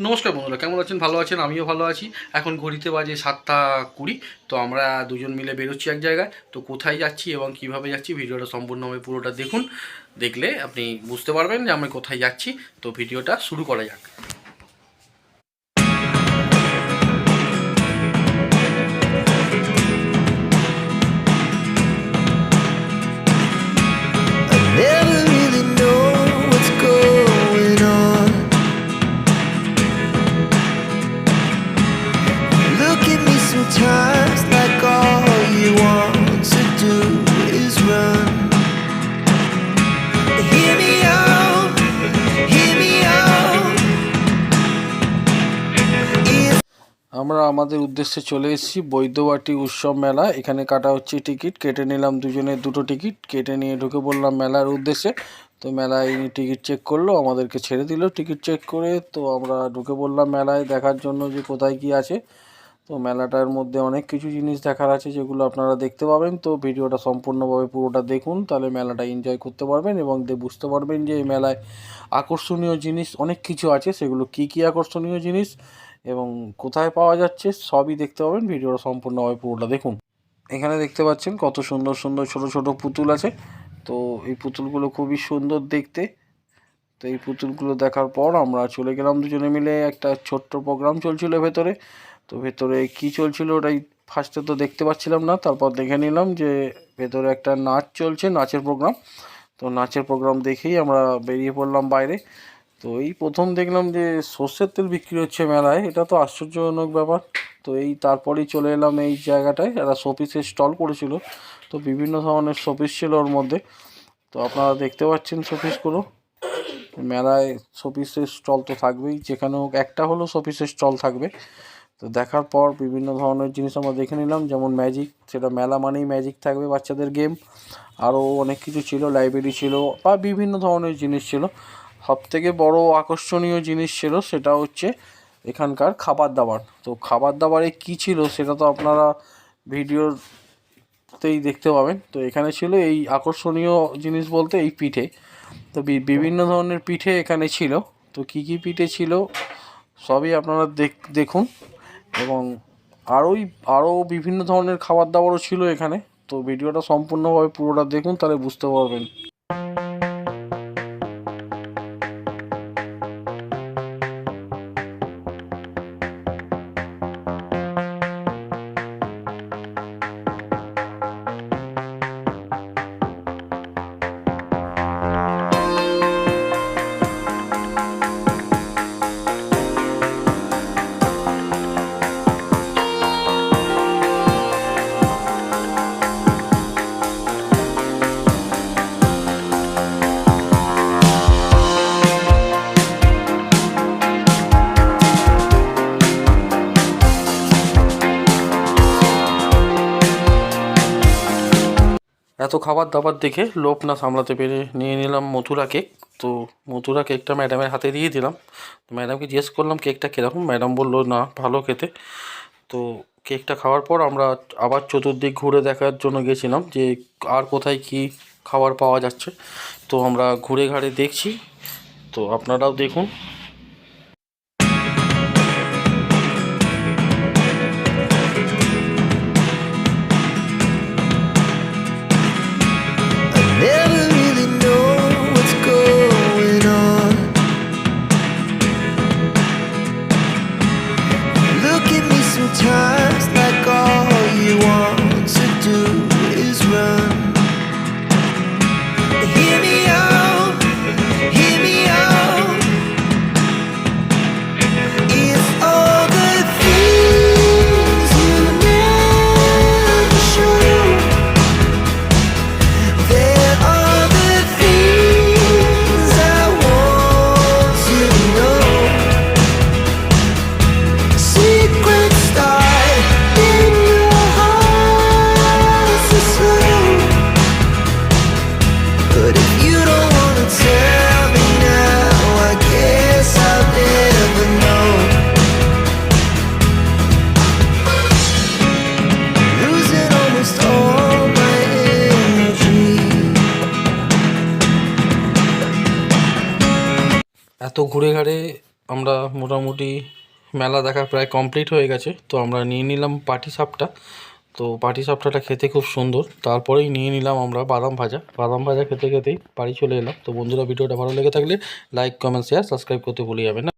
নমস্কার বন্ধুরা, কেমন আছেন? ভালো আছেন? আমিও ভালো আছি। এখন ঘড়িতে বাজে সাতটা কুড়ি, তো আমরা দুজন মিলে বেরোচ্ছি এক জায়গায়। তো কোথায় যাচ্ছি এবং কীভাবে যাচ্ছি ভিডিওটা সম্পূর্ণভাবে পুরোটা দেখুন। দেখলে আপনি বুঝতে পারবেন যে আমরা কোথায় যাচ্ছি। তো ভিডিওটা শুরু করা যাক। আমরা আমাদের উদ্দেশ্যে চলে এসেছি বৈদ্যবাটি উৎসব মেলা। এখানে কাটা হচ্ছে টিকিট, কেটে নিলাম দুজনের দুটো টিকিট, কেটে নিয়ে ঢুকে পড়লাম মেলার উদ্দেশ্যে। তো মেলায় টিকিট চেক করল, আমাদেরকে ছেড়ে দিল টিকিট চেক করে। তো আমরা ঢুকে পড়লাম মেলায় দেখার জন্য যে কোথায় কি আছে। তো মেলাটার মধ্যে অনেক কিছু জিনিস দেখার আছে যেগুলো আপনারা দেখতে পাবেন। তো ভিডিওটা সম্পূর্ণভাবে পুরোটা দেখুন, তাহলে মেলাটা এনজয় করতে পারবেন এবং বুঝতে পারবেন যে এই মেলায় আকর্ষণীয় জিনিস, অনেক কিছু আছে। সেগুলো কি কি আকর্ষণীয় জিনিস? এবং কোথায় পাওয়া যাচ্ছে সবই দেখতে পাবেন। ভিডিওটা সম্পূর্ণভাবে পুরোটা দেখুন। এখানে দেখতে পাচ্ছেন কত সুন্দর সুন্দর ছোট ছোট পুতুল আছে। তো এই পুতুলগুলো খুবই সুন্দর দেখতে। তো এই পুতুলগুলো দেখার পর আমরা চলে গেলাম দুজনে মিলে। একটা ছোট্ট প্রোগ্রাম চলছিল ভেতরে। তো ভেতরে কি চলছিল ওটাই ফার্স্টে তো দেখতে পাচ্ছিলাম না। তারপর দেখে নিলাম যে ভেতরে একটা নাচ চলছে, নাচের প্রোগ্রাম। তো নাচের প্রোগ্রাম দেখেই আমরা বেরিয়ে পড়লাম বাইরে। তো এই প্রথম দেখলাম যে সর্ষের তেল বিক্রি হচ্ছে মেলায়, এটা তো আশ্চর্যজনক ব্যাপার। তো এই তারপরেই চলে এলাম এই জায়গাটায়, একটা শোপিসের স্টল করেছিল। তো বিভিন্ন ধরনের শোপিস ছিল ওর মধ্যে। তো আপনারা দেখতে পাচ্ছেন শোপিসগুলো মেলায় শোপিসের স্টল তো থাকবেই, যেখানে হোক একটা হলো শোপিসের স্টল থাকবে। তো দেখার পর বিভিন্ন ধরনের জিনিস আমরা দেখে নিলাম, যেমন ম্যাজিক সেটা মেলা মানেই ম্যাজিক থাকবে বাচ্চাদের গেম আরও অনেক কিছু ছিল লাইব্রেরি ছিল, বা বিভিন্ন ধরনের জিনিস ছিল। সব থেকে বড় আকর্ষণীয় জিনিস ছিল সেটা হচ্ছে এখানকার খাবার দাবার। তো খাবার দাবারে কী ছিল সেটা তো আপনারা ভিডিওতেই দেখতে পাবেন। তো এখানে ছিল এই আকর্ষণীয় জিনিস বলতে এই পিঠে। তো বিভিন্ন ধরনের পিঠে এখানে ছিল। তো কী কী পিঠে ছিল সবই আপনারা দেখ, দেখুন। এবং আরোই আরও বিভিন্ন ধরনের খাবার দাবারও ছিল এখানে। তো ভিডিওটা সম্পূর্ণভাবে পুরোটা দেখুন, তাহলে বুঝতে পারবেন। এত খাবার দাবার দেখে লোভ না সামলাতে পেরে নিয়ে নিলাম মথুরা কেক। তো মথুরা কেকটা ম্যাডামের হাতে দিয়ে দিলাম। তো ম্যাডামকে জিজ্ঞেস করলাম, কেকটা কীরকম? ম্যাডাম বলল, না, ভালো খেতে। তো কেকটা খাওয়ার পর আমরা আবার চতুর্দিক ঘুরে দেখার জন্য গেছিলাম যে আর কোথায় কি খাবার পাওয়া যাচ্ছে। তো আমরা ঘুরে ঘাড়ে দেখছি। তো আপনারাও দেখুন। এত ঘুরে ঘাড়ে আমরা মোটামুটি মেলা দেখা প্রায় কমপ্লিট হয়ে গেছে। তো আমরা নিয়ে নিলাম পাটি সাপটা। তো পাটি সাপটাটা খেতে খুব সুন্দর। তারপরেই নিয়ে নিলাম আমরা বাদাম ভাজা। বাদাম ভাজা খেতে খেতেই বাড়ি চলে এলাম। তো বন্ধুরা, ভিডিওটা ভালো লেগে থাকলে লাইক কমেন্ট শেয়ার সাবস্ক্রাইব করতে ভুলে যাবে না।